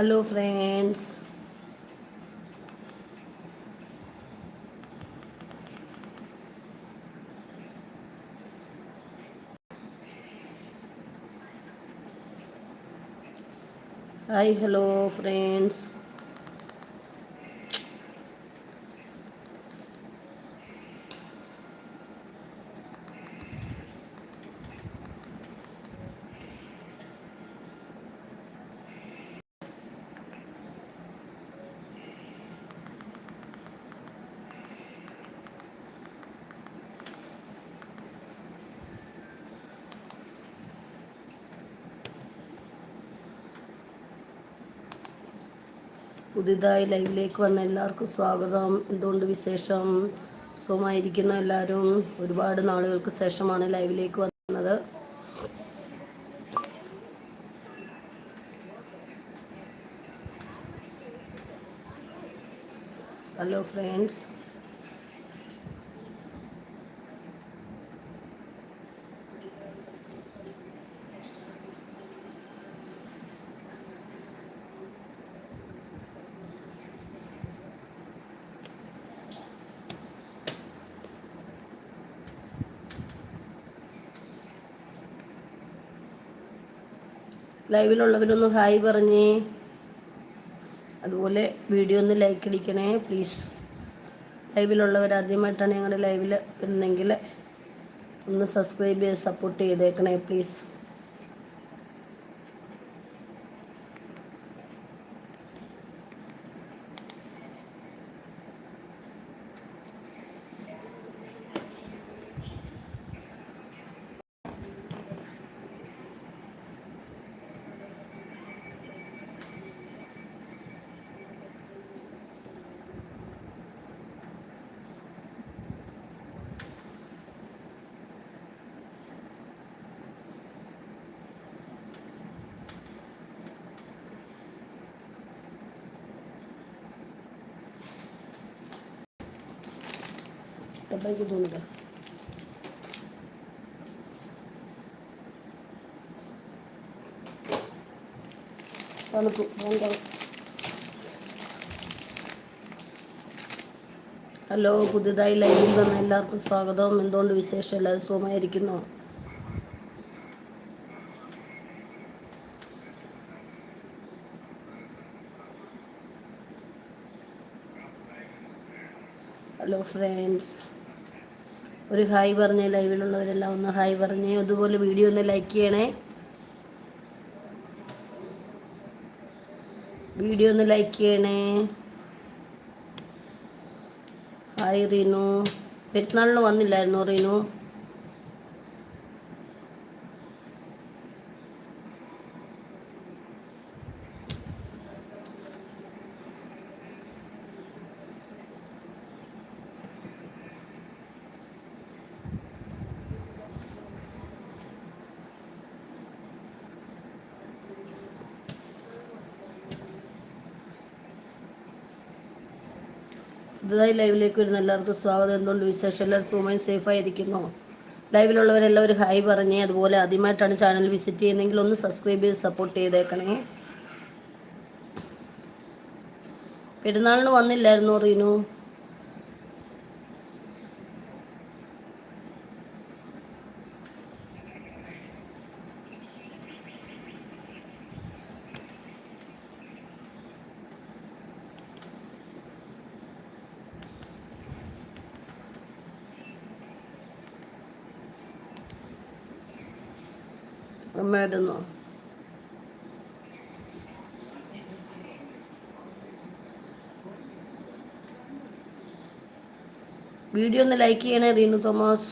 Hello friends hi hello friends പുതിയതായി ലൈവിലേക്ക് വന്ന എല്ലാവർക്കും സ്വാഗതം. എന്തുകൊണ്ട് വിശേഷം? സുഖമായിരിക്കുന്ന എല്ലാവരും. ഒരുപാട് നാളുകൾക്ക് ശേഷമാണ് ലൈവിലേക്ക് വന്നത്. Hello friends. ലൈവിലുള്ളവരൊന്ന് ഹായ് പറഞ്ഞേ. അതുപോലെ വീഡിയോ ഒന്ന് ലൈക്ക് അടിക്കണേ പ്ലീസ് ലൈവിലുള്ളവർ ആദ്യമായിട്ടാണ് ഞങ്ങളുടെ ലൈവിൽ വരുന്നെങ്കിൽ ഒന്ന് സബ്സ്ക്രൈബ് ചെയ്ത് സപ്പോർട്ട് ചെയ്തേക്കണേ പ്ലീസ് ഡബ്ബയ്ക്ക് തോന്നുക തണുക്കും ഹലോ പുതുതായി ലൈവിൽ വന്ന എല്ലാവർക്കും സ്വാഗതം. എന്തുകൊണ്ട് വിശേഷം? എല്ലാവരും സുഖമായിരിക്കുന്നു? Hello friends. ഒരു ഹായ് പറഞ്ഞേ ലൈവിലുള്ളവരെല്ലാം ഒന്ന് ഹായ് പറഞ്ഞേ അതുപോലെ വീഡിയോ ഒന്ന് ലൈക്ക് ചെയ്യണേ. വീഡിയോ ഒന്ന് ലൈക്ക് ചെയ്യണേ. ഹായ് റീനു. പെരുന്നാളിന് വന്നില്ലായിരുന്നു റീനു? പുതുതായി ലൈവിലേക്ക് വരുന്ന എല്ലാവർക്കും സ്വാഗതം. എന്തുകൊണ്ട് വിശേഷം? എല്ലാവരും സുഖമായി സേഫായിരിക്കുന്നു. ലൈവിലുള്ളവരെല്ലാം ഒരു ഹായ് പറഞ്ഞേ അതുപോലെ ആദ്യമായിട്ടാണ് ചാനൽ വിസിറ്റ് ചെയ്യുന്നതെങ്കിൽ ഒന്ന് സബ്സ്ക്രൈബ് ചെയ്ത് സപ്പോർട്ട് ചെയ്തേക്കണേ. പെരുന്നാളിന് വന്നില്ലായിരുന്നു റീനു? അമ്മയായിരുന്നോ വീഡിയോ ഒന്ന് ലൈക്ക് ചെയ്യണേ റീനു തോമസ്.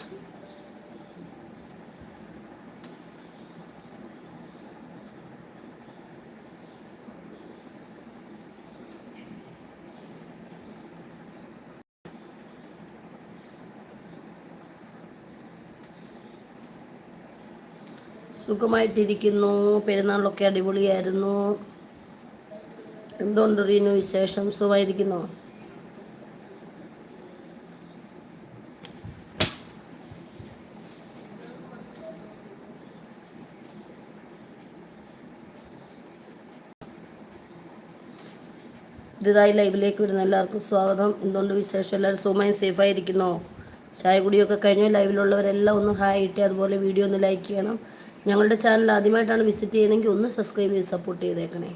സുഖമായിട്ടിരിക്കുന്നു. പെരുന്നാളൊക്കെ അടിപൊളിയായിരുന്നു. എന്തുകൊണ്ട് റീനു വിശേഷം? സുഖമായിരിക്കുന്നു? പുതിയതായി ലൈവിലേക്ക് വരുന്ന എല്ലാവർക്കും സ്വാഗതം. എന്തുകൊണ്ട് വിശേഷം? എല്ലാവരും സുഖമായി സേഫായിരിക്കുന്നോ? ചായ കുടിയൊക്കെ കഴിഞ്ഞു. ലൈവിലുള്ളവരെല്ലാം ഒന്ന് ഹായ് ഇട്ട് അതുപോലെ വീഡിയോ ഒന്ന് ലൈക്ക് ചെയ്യണം. ഞങ്ങളുടെ ചാനൽ ആദ്യമായിട്ടാണ് വിസിറ്റ് ചെയ്യുന്നതെങ്കിൽ ഒന്ന് സബ്സ്ക്രൈബ് ചെയ്ത് സപ്പോർട്ട് ചെയ്തേക്കണേ.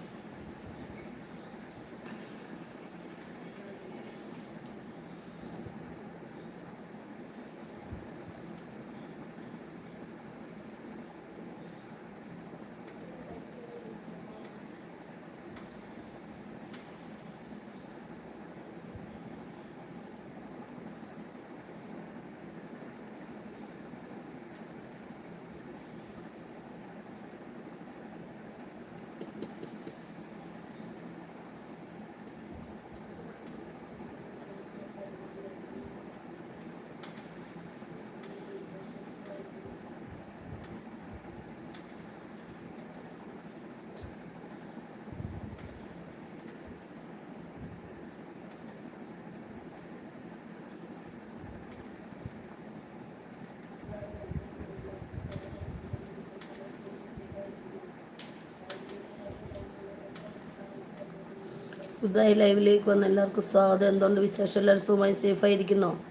പുതുതായി ലൈവിലേക്ക് വന്ന എല്ലാവർക്കും സ്വാഗതം. എന്തുകൊണ്ട് വിശേഷം? എല്ലാവരും സുഖമായി സേഫായിരിക്കുന്നോ?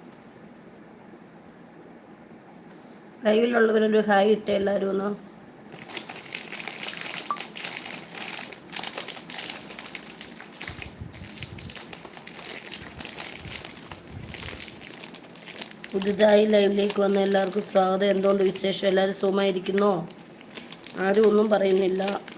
ലൈവിലുള്ളവരൊരു ഹായ് ഇട്ടേ എല്ലാവരും ഒന്ന്. പുതുതായി ലൈവിലേക്ക് വന്ന എല്ലാവർക്കും സ്വാഗതം. എന്തുകൊണ്ട് വിശേഷം? എല്ലാവരും സുഖമായിരിക്കുന്നോ? ആരും ഒന്നും പറയുന്നില്ല.